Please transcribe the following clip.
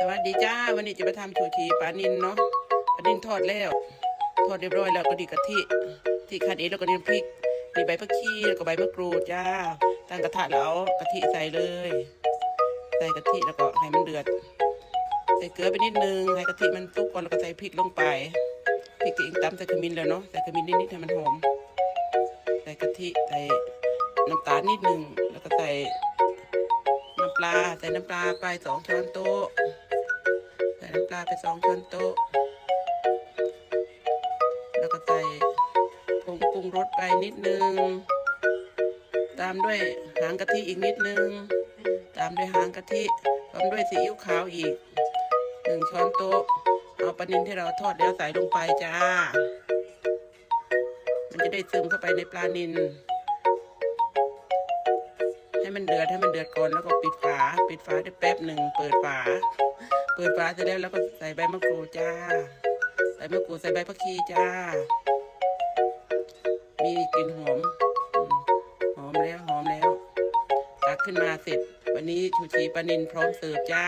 สวัสดีจ้าวันนี้จะมาทำชูชีปลานินเนาะปลานินทอดแล้ว ทอดเรียบร้อยแล้วก็ดีกะทิที่ขัดเองแล้วก็นี่น้ำพริกมีใบผักชีแล้วก็ใบมะกรูดจ้าตั้งกระทะแล้วเอากะทิใส่เลย ใส่กะทิแล้วก็ให้มันเดือด ใส่เกลือไปนิดนึงให้กะทิมันสุกก่อนแล้วก็ใส่พริกลงไปพริกที่เองตำใส่ขมิ้นแล้วเนาะใส่ขมิ้นนิดๆให้มันหอมใส่กะทิใส่น้ำตาลนิดนึงแล้วก็ใส่น้ำปลาใส่น้ำปลาไปสองช้อนโต๊ะ ส่น้ำปลาไปสองช้อนโต๊ะ แล้วก็ใส่ผงปรุงรสไปนิดนึง ตามด้วยหางกะทิอีกนิดนึง ตามด้วยหางกะทิพร้อมด้วยซีอิ๊วขาวอีกหนึ่งช้อนโต๊ะ เอาปลานินที่เราทอดแล้วใส่ลงไปจ้า มันจะได้ซึมเข้าไปในปลานินให้มันเดือดให้มันเดือดก่อนแล้วก็ปิดฝา ปิดฝาได้แป๊บหนึ่งเปิดฝา เปิดฝาเสร็จแล้วแล้วก็ใส่ใบมะกรูดจ้า ใส่มะกรูดใส่ใบผักชีจ้า มีกลิ่นหอม หอมแล้วหอมแล้ว ตักขึ้นมาเสร็จ วันนี้ชูชีปลานินพร้อมเสิร์ฟจ้า